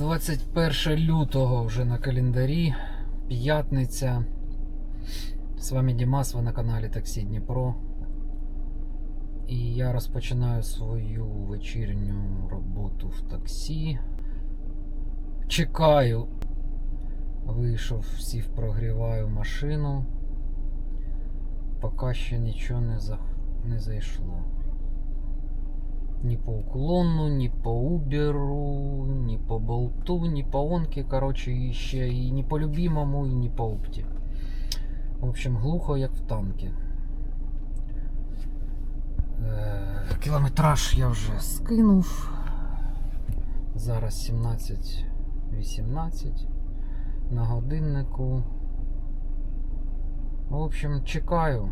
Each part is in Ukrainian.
21 лютого вже на календарі. П'ятниця. З вами Дімас, ви на каналі Таксі Дніпро. І я розпочинаю свою вечірню роботу в таксі. Чекаю. Вийшов, сів, прогріваю машину. Поки ще нічого не, за... не зайшло. Ні по уклону, ні по Уберу, ні по болту, ні по онке, короче, і ще і ні по любимому, і ні по опті. В общем, глухо, як в танки. Е, Кілометраж я вже скинув. Зараз 17.18 на годиннику. В общем, чекаю.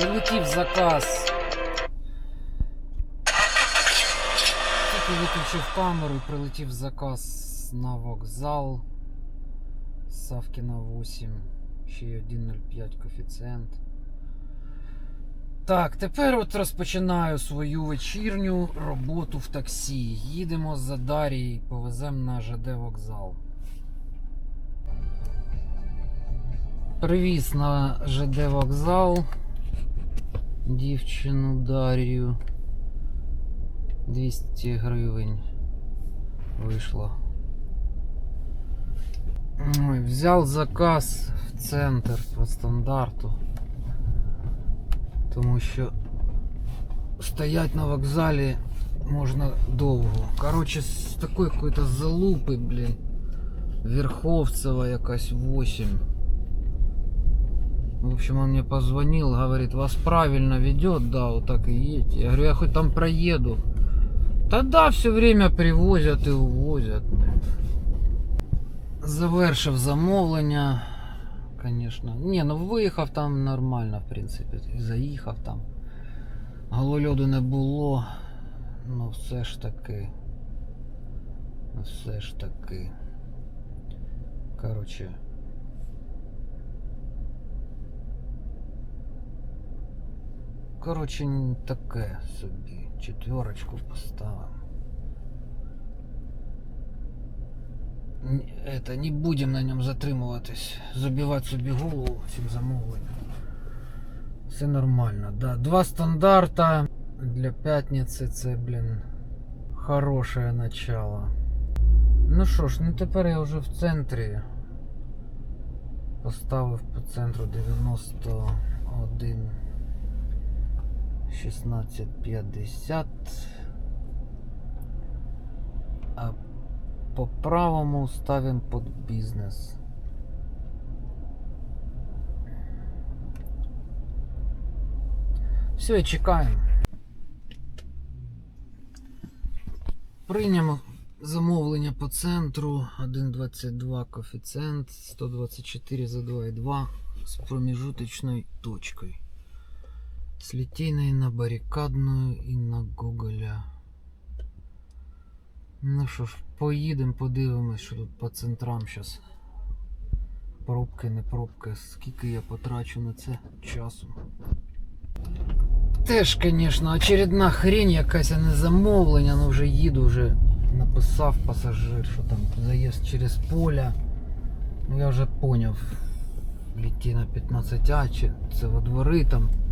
Прилетів заказ. Тільки виключив камеру, і прилетів заказ на вокзал. Савкіна 8. Ще й 1.05 коефіцієнт. Так, тепер от розпочинаю свою вечірню роботу в таксі. Їдемо за Дарією, повеземо на ЖД вокзал. Привіз на ЖД вокзал дівчину Дар'ю. 200 гривень вийшло. Ой, взяв заказ в центр по стандарту. Тому що стоять на вокзалі можна довго. Короче, з такої какой-то залупи, блін. Верховцева якась 8. В общем, он мне позвонил, говорит, вас правильно ведет, да, вот так и едете. Я говорю, я хоть там проеду. Тогда все время привозят и увозят. Завершив замовлення. Конечно. Не, ну виїхав там нормально, в принципі. І заїхав там. Голольоду не було. Ну все ж таки. Ну все ж таки. Короче. Короче, н- таке собі. Четверочку поставим. Н- Это, не будем на ньому затримуватись. Забивати собі голову цим замовленням. Все нормально, да. Два стандарта для п'ятниці це, блін, хороше начало. Ну що ж, ну тепер я вже в центрі. Поставив по центру 91 16.50. А по правому ставим под бизнес. Все, чекаємо. Прийнямо замовлення по центру 1.22 коефіцієнт, 124 за 2,2 з промежуточной точкой. С Литейной на баррикадную и на Гоголя. Ну що ж, поїдемо, подивимось, що тут по центрам зараз. Пробки, не пробки, скільки я потрачу на це часу. Теж, звісно, очередна хрень якась, а не замовлення, ну вже їду, написав пасажир, що там заїзд через поля. Ну я вже поняв. Літіна 15А, чи це во двори там.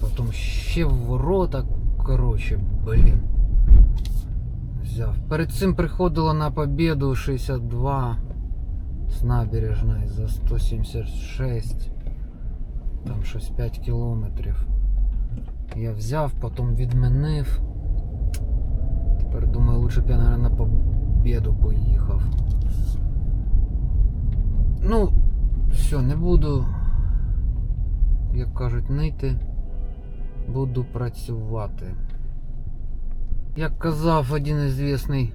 Потім ще в ворота, коротше, блін. Взяв. Перед цим приходило на победу 62 з набережної за 176. Там щось 5 кілометрів. Я взяв, потім відмінив. Тепер думаю, лучше б я, наверное, на победу поїхав. Ну, все, не буду, як кажуть, нити. Буду працювати. Як казав один ізвісний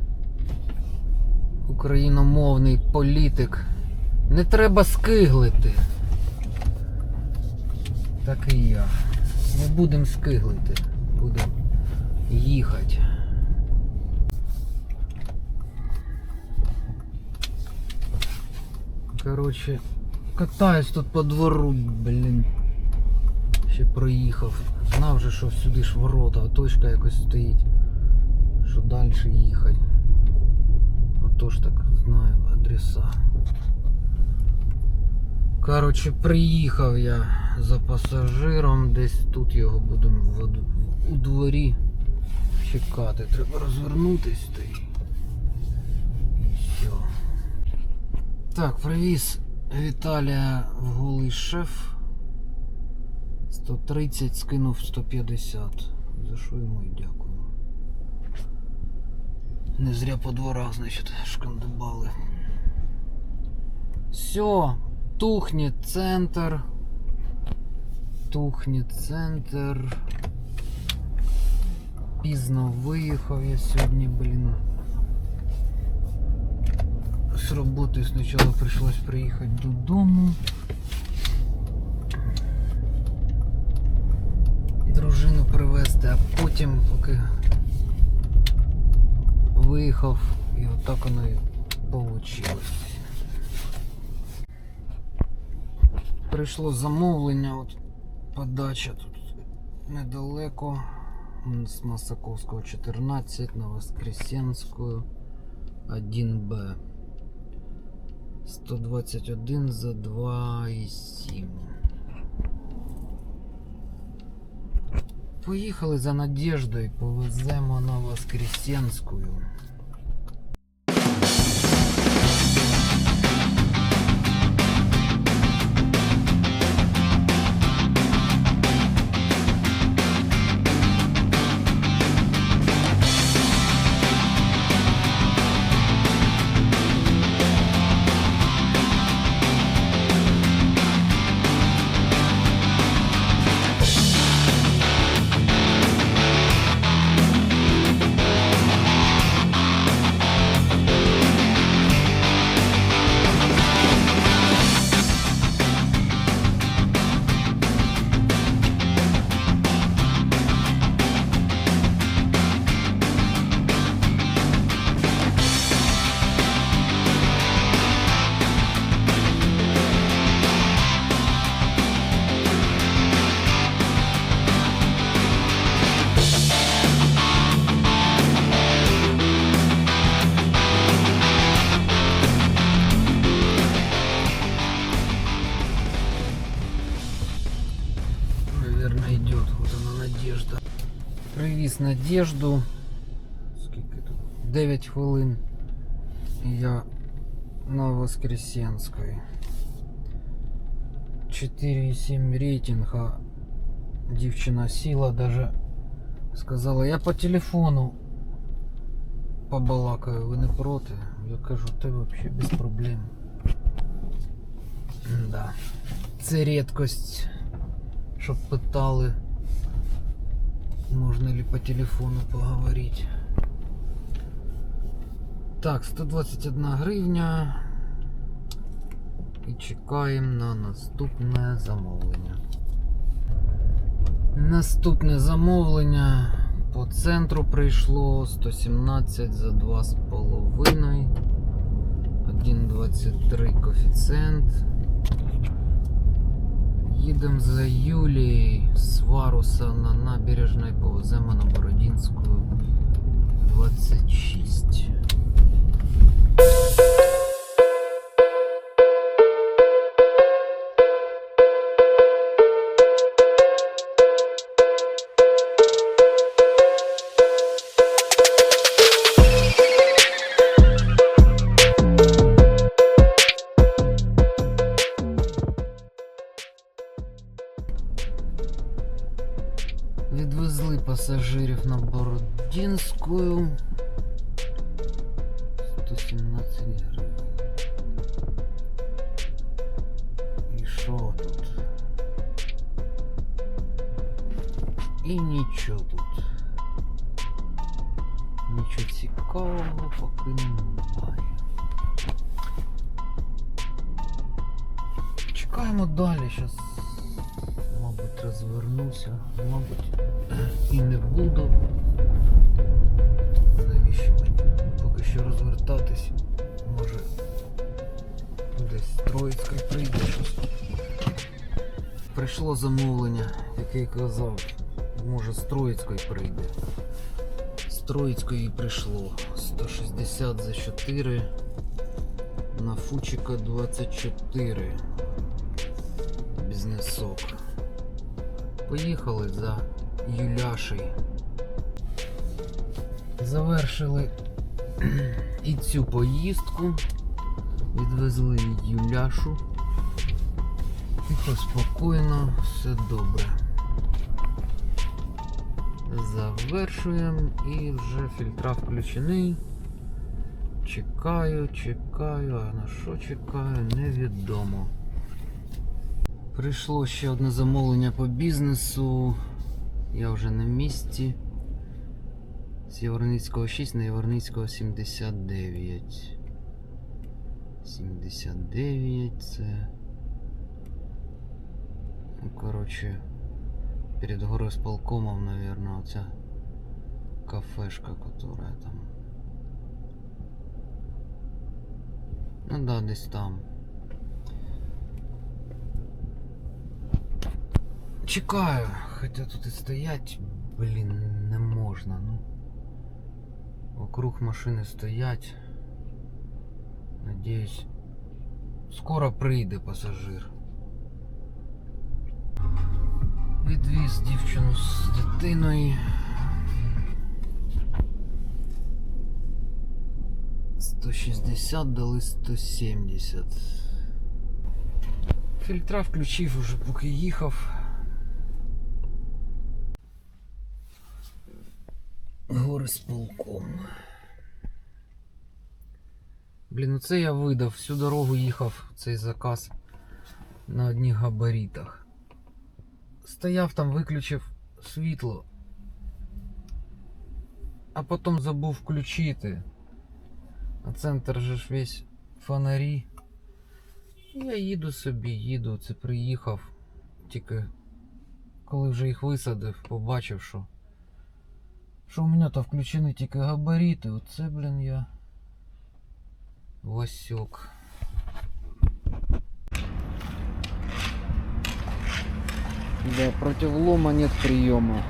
україномовний політик, не треба скиглити. Так і я. Не будемо скиглити. Будемо їхати. Короче, катаюсь тут по двору, блін. Ще проїхав. Знав же, що сюди ж ворота, точка якось стоїть. що далі їхати. Отож так знаю адреса. Коротше, приїхав я за пасажиром, десь тут його будемо у дворі чекати. Треба розвернутись та й. І все. Так, привіз Віталія в голий шеф. 130 скинув 150. За що йому і дякую. Не зря по дворах, значить, шкандибали. Все, тухне центр. Тухне центр. Пізно виїхав я сьогодні, блін. З роботи спочатку прийшлось приїхати додому. Дружину привезти, а потім поки виїхав і отак воно і вийшло. Прийшло замовлення, от подача тут недалеко. З Масаковського 14 на Воскресенську 1Б. 121 за 2,7. Поїхали за надіждою, повеземо на Воскресенську. На Воскресенської. 4,7 рейтинг, а дівчина сіла даже сказала, я по телефону побалакаю, ви не проти? Я кажу, ти взагалі без проблем. Да. Це рідкость щоб питали, можна ли по телефону поговорити. Так, 121 гривня. І чекаємо на наступне замовлення. Наступне замовлення по центру прийшло 117 за 2,5. 1,23 коефіцієнт. Їдемо за Юлією з Варуса на набережної, повеземо на Бородінську 26. Чекаємо далі, зараз, мабуть, розвернуся, мабуть, і не буду. Навіщо мені поки що розвертатись? Може десь Троїцький прийде щось. Прийшло замовлення, яке казав, може з Троїцької прийде. З Троїцької прийшло. 160 за 4. На фучика 24. Поїхали за Юляшею. Завершили і цю поїздку. Відвезли Юляшу. Тихо, спокійно, все добре. Завершуємо і вже фільтра включені. Чекаю, чекаю, а на що чекаю, невідомо. Прийшло ще одне замовлення по бізнесу. Я вже на місці. З Яворницького 6 на Яворницького 79. 79 це. Ну, коротше, перед горосполкомом, наверное, оця кафешка, которая там. Ну да, десь там. Чекаю, хотя тут і стоять, блін, не можна, ну. Вокруг машини стоять. Надіюсь, скоро прийде пасажир. Відвіз дівчину з дитиною. Сто шістдесят дали 170. Фільтра включив уже поки їхав. Горисполком. Блін, ну це я видав. Всю дорогу їхав цей заказ на одних габаритах. Стояв там, виключив світло, а потім забув включити. А центр же ж весь фонарі. Я їду собі, їду, це приїхав. Тільки коли вже їх висадив, побачив, що що у мене то включені тільки габарити. Оце, блін, я Васек. Да, против лома нет приема.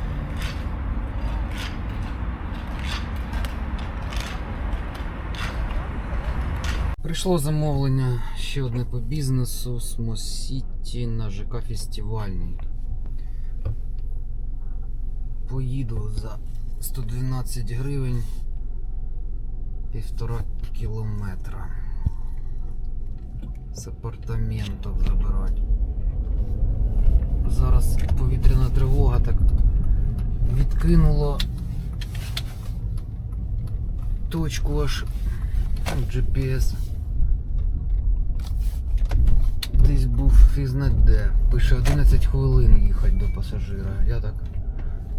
Прийшло замовлення ще одне по бізнесу з Мосіті на ЖК фестивальний. Поїду за 112 гривень півтора кілометра. З апартаментів забирати. Зараз повітряна тривога так відкинуло точку аж ну, GPS. Десь був фізнать де. Пише 11 хвилин їхати до пасажира. Я так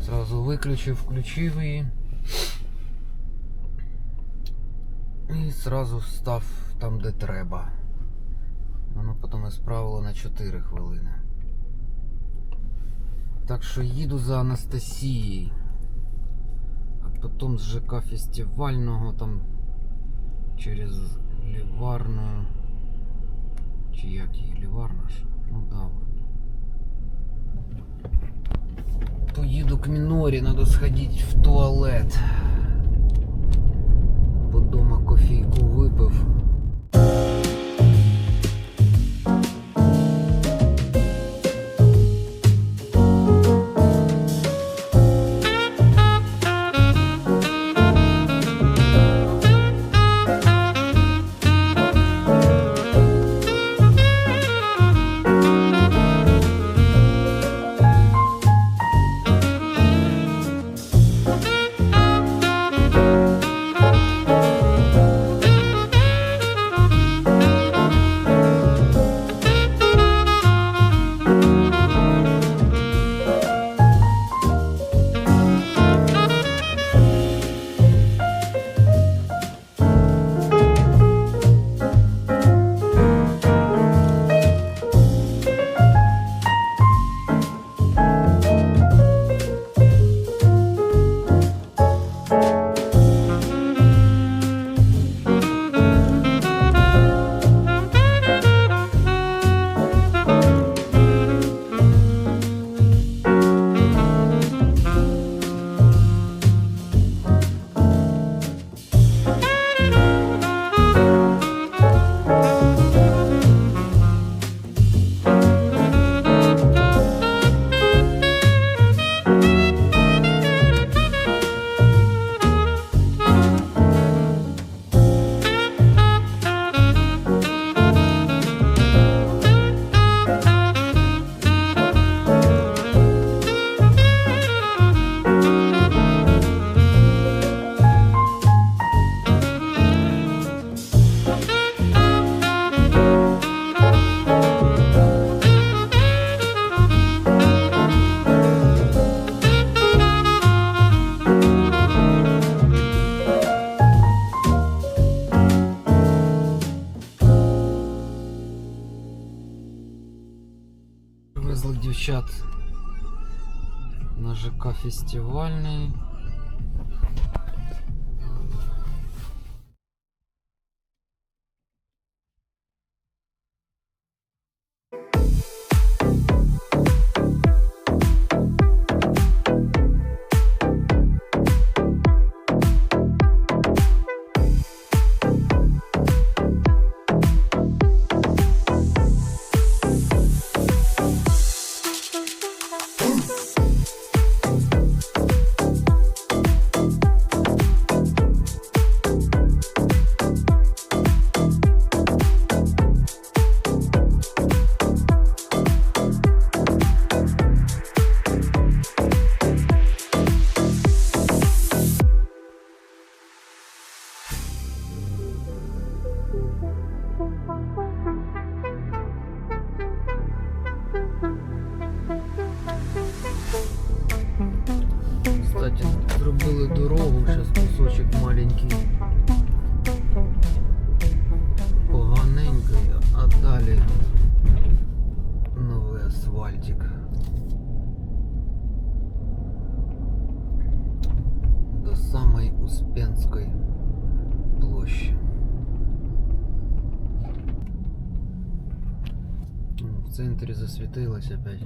зразу виключив, включив її. І зразу став там, де треба. Воно потім і справило на 4 хвилини. Так що їду за Анастасією. А потім з ЖК фестивального там через Ліварну. Чи як її? Ліварна ж? Ну да, Поїду к Мінорі, надо сходить в туалет. По дома кофійку чат на ЖК фестивальний. Центрі опять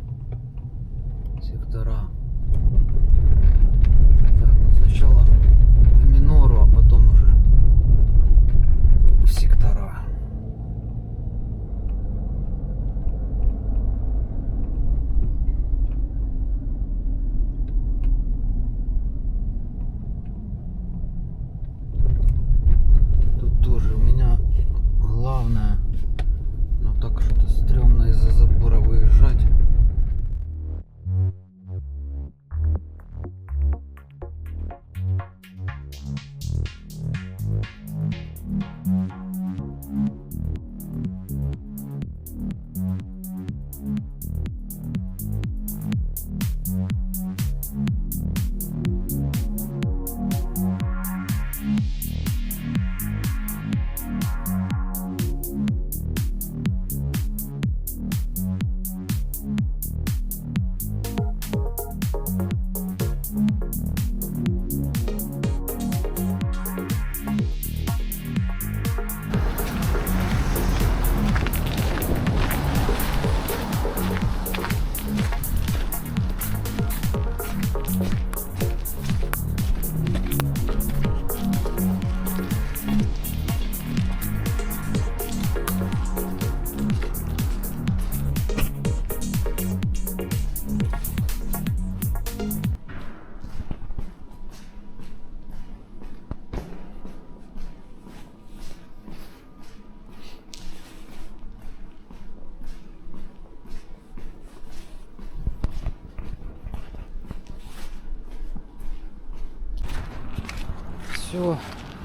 Все,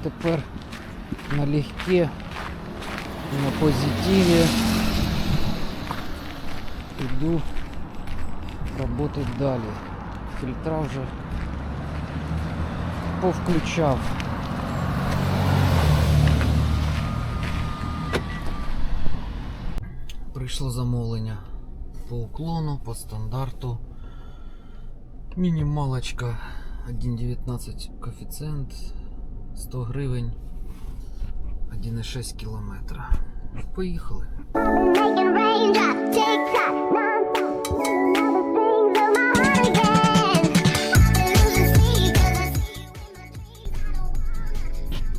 тепер налегке, на позитиві. Іду работать далі. Фільтра вже повключав. Прийшло замовлення по уклону, по стандарту. Мінімалочка 1,19 коефіцієнт 100 гривень 1,6 кілометра. Поїхали.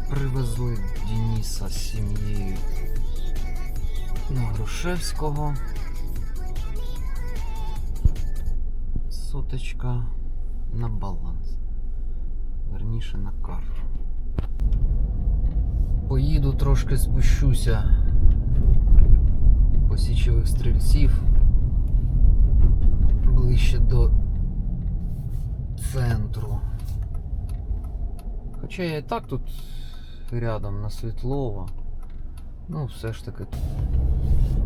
Привезли Дениса з сім'єю на Грушевського. Соточка на баланс. Верніше на карту. Поїду трошки спущуся по січових стрільців ближче до центру. Хоча я і так тут рядом на Світлова. Ну, все ж таки. На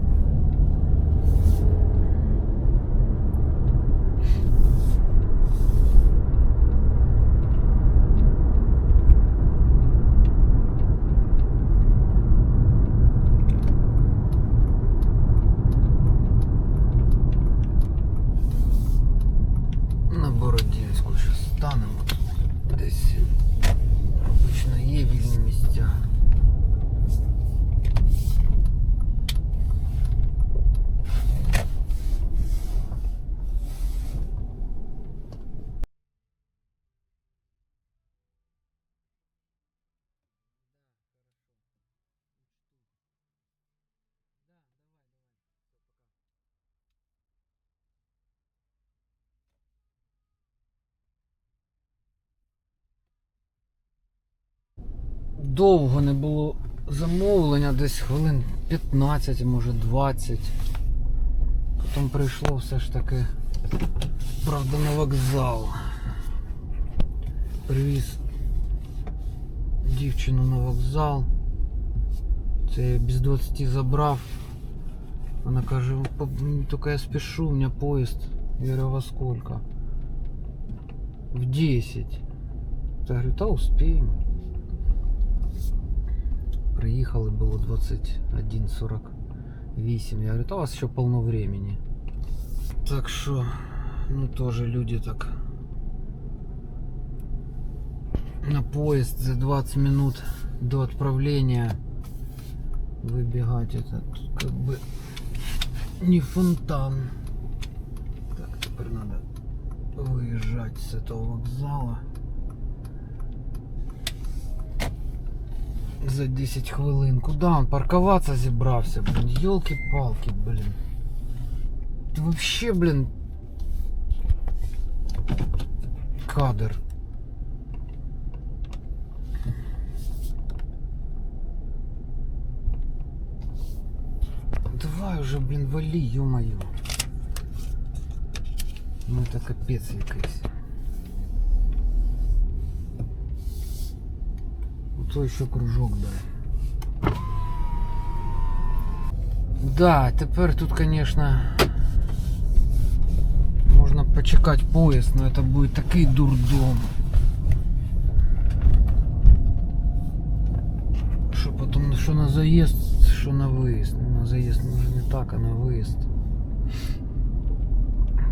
Довго не було замовлення, десь хвилин 15, може 20. Потім прийшло все ж таки, правда, на вокзал. Привіз дівчину на вокзал. Це я без 20 забрав. Вона каже, «По- только я спешу, у меня поезд. Я говорю, во сколько? В 10. Я говорю, та успеем. Приїхали, було 21.48. Я говорю, та у вас ще полно времени. Так що, ну тоже люди так на поезд за 20 минут до отправления выбегать. Это тут как бы не фонтан. Так, теперь надо выезжать с этого вокзала. За 10 хвилин. Куда он парковаться зібрався, блин? Ёлки-палки, блин. Ты вообще, блин. Кадр. Давай уже, блин, вали, ё-моё. Ну это капец якийсь. То еще кружок дай. Да, тепер тут, конечно, можно почекать поезд, но это будет такий дурдом. Що потом, що на заїзд, що на виїзд. Ну, На заїзд може не так, а на виїзд.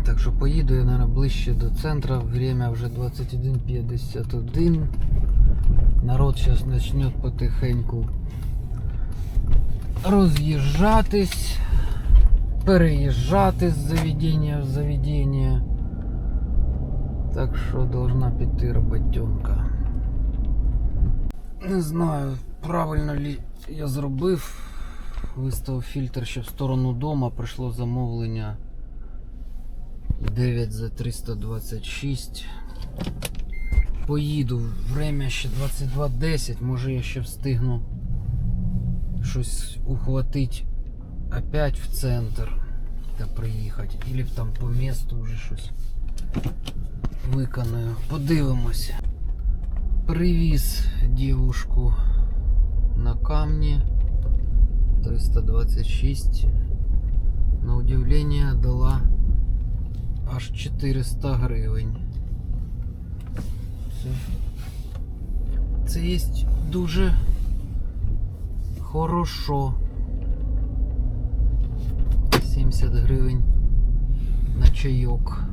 Так що поїду я, наверное, ближче до центра. Время вже 21.51. Народ зараз почне потихеньку роз'їжджатись, переїжджати з заведення в заведення. Так що должна піти роботенка. Не знаю, правильно ли я зробив. Виставив фільтр ще в сторону дома, прийшло замовлення 9 за 326. Поїду, время ще 22.10, може я ще встигну щось ухватить опять в центр та приїхати. Или там по місту вже щось виконую. Подивимось. Привіз дівушку на камні 326. На удивление дала аж 400 гривень. Це, є дуже хорошо. 70 гривень на чайок.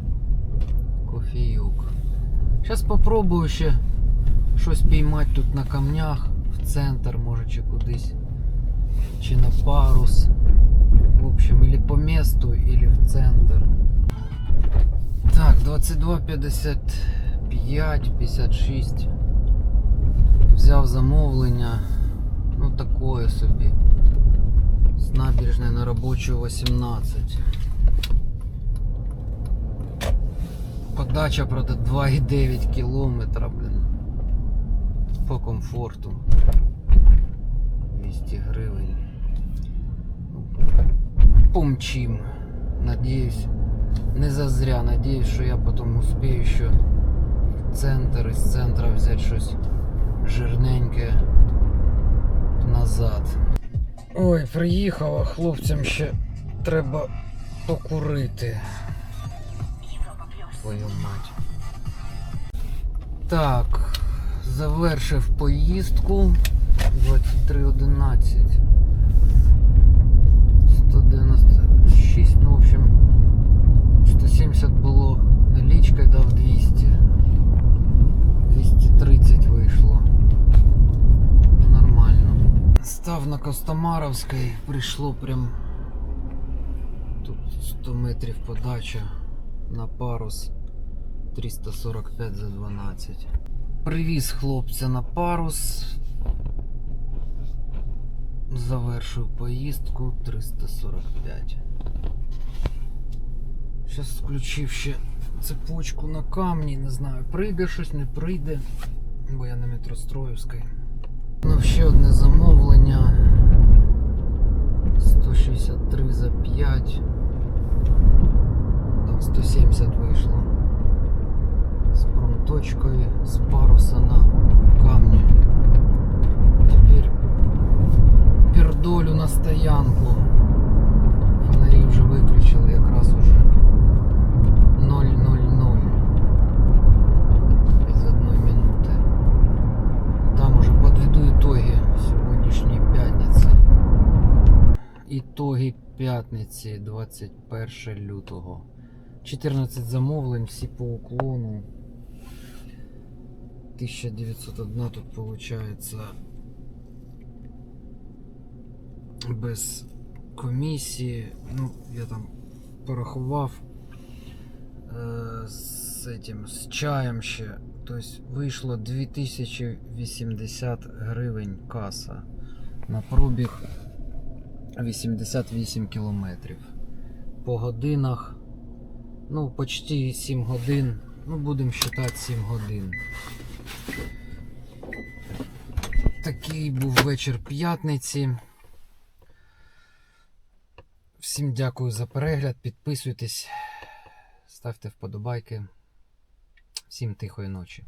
Кофійок. Зараз попробую ще щось піймати тут на камнях, в центр, може, чи кудись. Чи на парус. В общем, или по месту, или в центр. Так, 22.55, 56. Взяв замовлення. Ну такое собі. З набережної на робочу 18. Подача, правда, 2,9 кілометра, блін. По комфорту. 200 гривень. Ну, Помчим. Надеюсь, не зазря. Надеюсь, що я потім успію ще в центр із центра взяти щось жирненьке назад. Ой, приїхала, хлопцям ще треба покурити. Твою мать. Так, завершив поїздку 23.11. 196, ну, в общем, 170 було Костомаровській прийшло прям тут 100 метрів подача на парус 345 за 12. Привіз хлопця на парус. Завершую поїздку 345. Зараз включив ще цепочку на камні, не знаю, прийде щось, не прийде, бо я на метростроївській. Ну, ще одне замовлення. 163 за 5. Там 170 вийшло. З промточкою, з паруса на камні. Тепер пердолю на стоянку. Фонарі вже виключили якраз уже 000 із одної минути. Там уже подведу итоги сьогоднішньої п'ятниці. Ітоги п'ятниці 21 лютого. 14 замовлень, всі по уклону. 1901 тут получается без комісії. Ну, я там порахував е, з этим, з чаєм ще. Тобто вийшло 2080 гривень каса на пробіг 88 кілометрів. По годинах, ну, почти 7 годин. Ну, будемо вважати 7 годин. Такий був вечір п'ятниці. Всім дякую за перегляд. Підписуйтесь, ставте вподобайки. Всім тихої ночі.